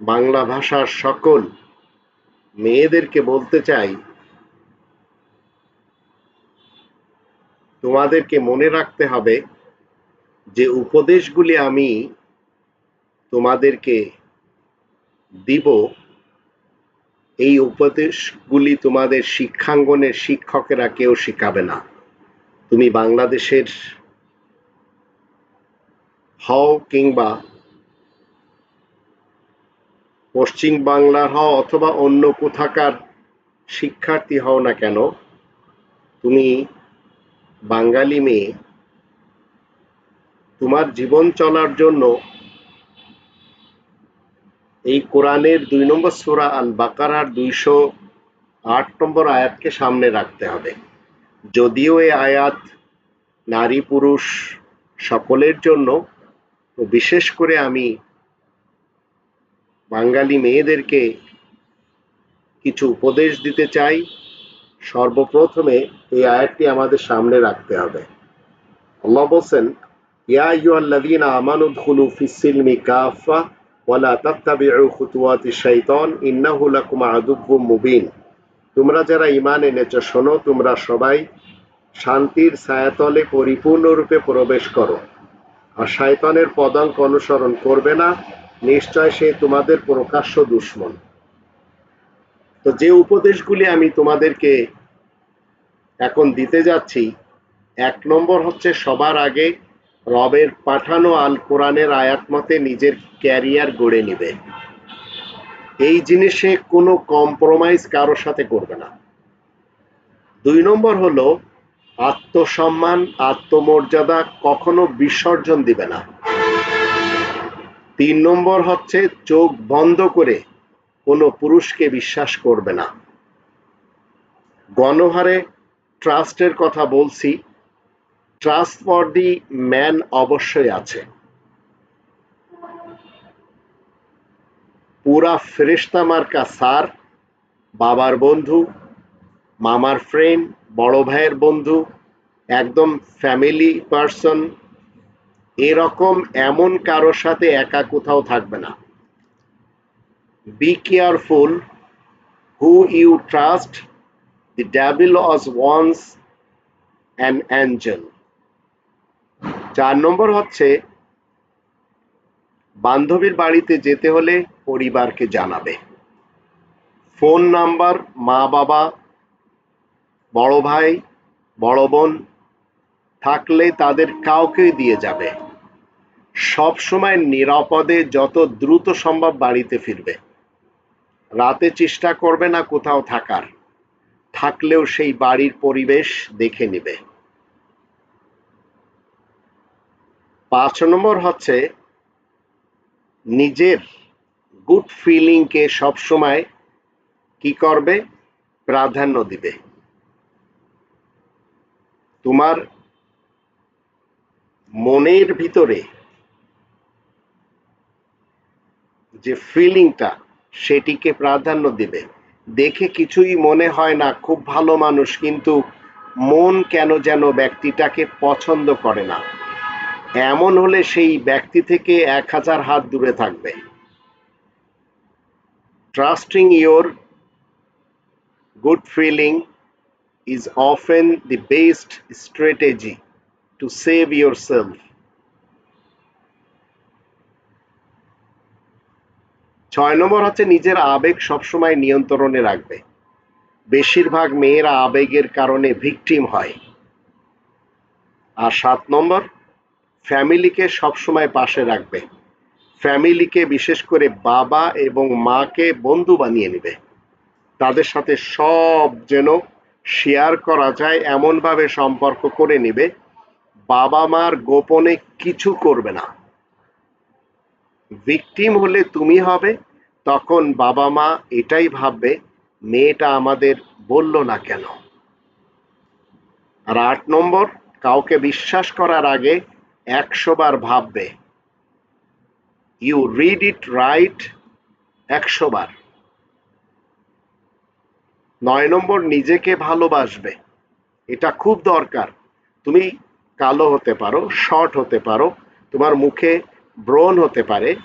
বাংলা ভাষার সকল মেয়েদেরকে বলতে চাই, তোমাদেরকে মনে রাখতে হবে যে উপদেশগুলি আমি তোমাদেরকে দিব, এই উপদেশগুলি তোমাদের শিক্ষাঙ্গনের শিক্ষকেরা কেউ শিখাবে না। তুমি বাংলাদেশের হও কিংবা পশ্চিম বাংলার হও অথবা অন্য কোথাকার শিক্ষার্থী হও না কেন, তুমি বাঙালি মেয়ে, তোমার জীবন চলার জন্য এই কোরআনের দুই নম্বর সুরা আল বাকারার দুইশো আট নম্বর আয়াতকে সামনে রাখতে হবে। যদিও এই আয়াত নারী পুরুষ সকলের জন্য বিশেষ করে আমি বাঙালি মেয়েদেরকে কিছু উপদেশ দিতে চাই। সর্বপ্রথমে এই আয়াতটি আমাদের সামনে রাখতে হবে। আল্লাহ বলছেন, ইয়া আইয়ুহাল্লাযীনা আমানু দুখুলু ফিস-সিলমি কাফা ওয়ালা তাত্তাবিউ খুতুওয়াতি শাইতান, ইন্নাহু লাকুম আদুব্বুম মুবিন। তোমরা যারা ঈমান এনেছো, শোনো, তোমরা সবাই শান্তির ছায়াতলে পরিপূর্ণরূপে প্রবেশ করো। আর শয়তানের পদাঙ্ক অনুসরণ করবে না। নিশ্চয় সে তোমাদের প্রকাশ্য দুশ্মন। তো যে উপদেশগুলি আমি তোমাদেরকে এখন দিতে যাচ্ছি, এক নম্বর হচ্ছে সবার আগে রবের পাঠানো আল কোরআনের আয়াত মতে নিজের ক্যারিয়ার গড়ে নিবে। এই জিনিসে কোনো কম্প্রোমাইজ কারোর সাথে করবে না। দুই নম্বর হলো, আত্মসম্মান, আত্মমর্যাদা কখনো বিসর্জন দিবে না। তিন নম্বর হচ্ছে চোখ বন্ধ করে কোনো পুরুষকে বিশ্বাস করবে না। গণহারে ট্রাস্টের কথা বলছি ট্রাস্ট ফর দি ম্যান অবশ্যই আছে। পুরা ফেরিস্তা মার্কা স্যার, বাবার বন্ধু, মামার ফ্রেন্ড, বড় ভাইয়ের বন্ধু, একদম ফ্যামিলি পার্সন এরকম এমন কারোর সাথে একা কোথাও থাকবে না। Be careful who you trust the devil was once an angel চার নম্বর হচ্ছে, বান্ধবীর বাড়িতে যেতে হলে পরিবারকে জানাবে। ফোন নাম্বার, মা বাবা, বড় ভাই, বড় বোন, থাকলে তাদের কাউকে দিয়ে যাবে। সব সময় নিরাপদে যত দ্রুত সম্ভব বাড়িতে ফিরবে। রাতে চেষ্টা করবে না কোথাও থাকার। থাকলেও সেই বাড়ির পরিবেশ দেখে নিবে। পাঁচ নম্বর হচ্ছে, নিজের গুড ফিলিংকে সবসময় কি করবে? প্রাধান্য দিবে। তোমার মনের ভিতরে যে ফিলিংটা সেটিকে প্রাধান্য দিবে। দেখে কিছুই মনে হয় না, খুব ভালো মানুষ, কিন্তু মন কেন যেন ব্যক্তিটাকে পছন্দ করে না। এমন হলে সেই ব্যক্তি থেকে এক হাজার হাত দূরে থাকবে। Trusting your good feeling is often the best strategy to save your ছয় নম্বর হচ্ছে নিজের আবেগ সবসময় নিয়ন্ত্রণে রাখবে। বেশিরভাগ মেয়েরা আবেগের কারণে ভিকটিম হয়। আর সাত নম্বর, ফ্যামিলিকে সবসময় পাশে রাখবে। ফ্যামিলিকে বিশেষ করে বাবা এবং মাকে বন্ধু বানিয়ে নেবে। তাদের সাথে সব যেন শেয়ার করা যায়, এমনভাবে সম্পর্ক করে নেবে। বাবা মার গোপনে কিছু করবে না। ভিকটিম হলে তুমি হবে। তখন বাবা মা এটাই ভাববে, মেয়েটা আমাদের বলল না কেন? আর আট নম্বর, কাউকে বিশ্বাস করার আগে একশো বার ভাববে। ইউ রিড ইট রাইট একশো বার। নয় নম্বর, নিজেকে ভালোবাসবে। এটা খুব দরকার। তুমি কালো হতে পারো শর্ট হতে পারো। তোমার মুখে ব্রণ হতে পারে,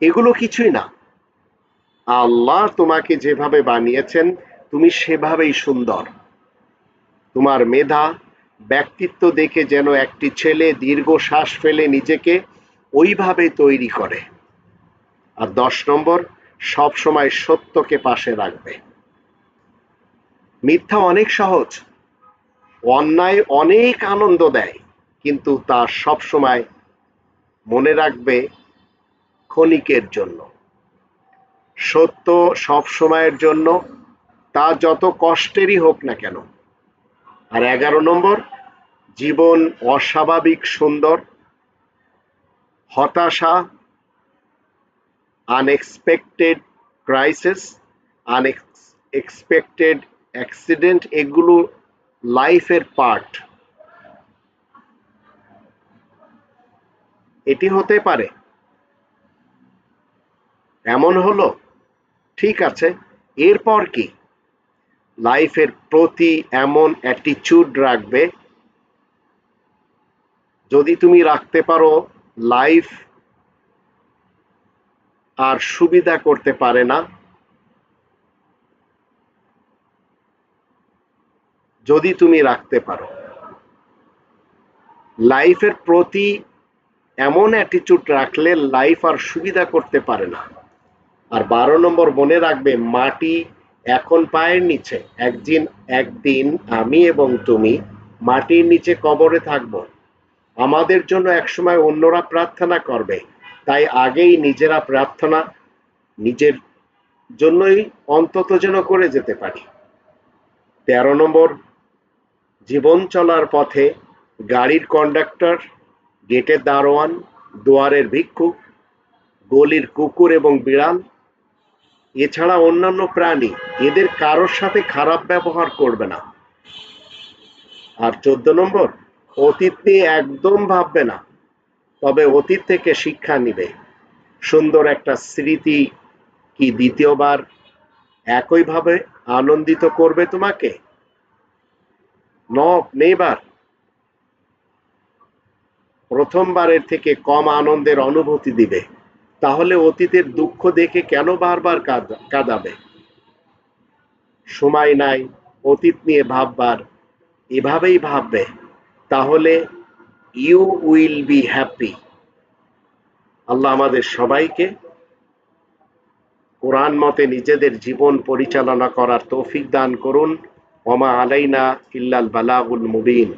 এগুলো কিছুই না। আল্লাহ তোমাকে যেভাবে বানিয়েছেন, তুমি সেভাবেই সুন্দর। তোমার মেধা, ব্যক্তিত্ব দেখে যেন একটি ছেলে দীর্ঘ শ্বাস ফেলে নিজেকে ওইভাবে তৈরি করে। আর দশ নম্বর, সব সময় সত্যকে পাশে রাখবে। মিথ্যা অনেক সহজ। অন্যায় অনেক আনন্দ দেয়। কিন্তু তা সব সময় মনে রাখবে ক্ষণিকের জন্য। সত্য সব সময়ের জন্য, তা যত কষ্টেরই হোক না কেন। আর এগারো নম্বর, জীবন অস্বাভাবিক সুন্দর, হতাশা আনএক্সপেক্টেড ক্রাইসিস আনএক্সপেক্টেড অ্যাক্সিডেন্ট এগুলো লাইফের পার্ট এটি হতে পারে। এমন হলো, ঠিক আছে, এরপর কি? লাইফের প্রতি এমন অ্যাটিচিউড রাখবে, যদি তুমি রাখতে পারো, লাইফ আর সুবিধা করতে পারে না। যদি তুমি রাখতে পারো, লাইফের প্রতি এমন অ্যাটিচিউড রাখলে লাইফ আর সুবিধা করতে পারে না। আর বারো নম্বর মনে রাখবে, মাটি এখন পায়ের নিচে, একদিন একদিন আমি এবং তুমি মাটির নিচে কবরে থাকব। আমাদের জন্য একসময় অন্যরা প্রার্থনা করবে, তাই আগেই নিজেরা প্রার্থনা নিজের জন্যই অন্তত যেন করে যেতে পারি। তেরো নম্বর, জীবন চলার পথে গাড়ির কন্ডাক্টর গেটের দারোয়ান, দুয়ারের ভিক্ষুক গলির কুকুর এবং বিড়াল, এছাড়া অন্যান্য প্রাণী। এদের কারোর সাথে খারাপ ব্যবহার করবে না। আর চোদ্দ নম্বর, অতীত নিয়ে একদম ভাববে না, তবে অতীত থেকে শিক্ষা নিবে। সুন্দর একটা স্মৃতি কি দ্বিতীয়বার একইভাবে আনন্দিত করবে তোমাকে? নেবার প্রথমবারের থেকে কম আনন্দের অনুভূতি দিবে। তাহলে অতীতের দুঃখ দেখে কেন বারবার কাঁদাবে? সময় নাই, অতীত নিয়ে ভাববার। এভাবেই ভাববে। তাহলে ইউ উইল বি হ্যাপি আল্লাহ আমাদের সবাইকে কোরআন মতে নিজেদের জীবন পরিচালনা করার তৌফিক দান করুন। ওমা আলাইনা ইল্লাল বালাগুল মুবিন।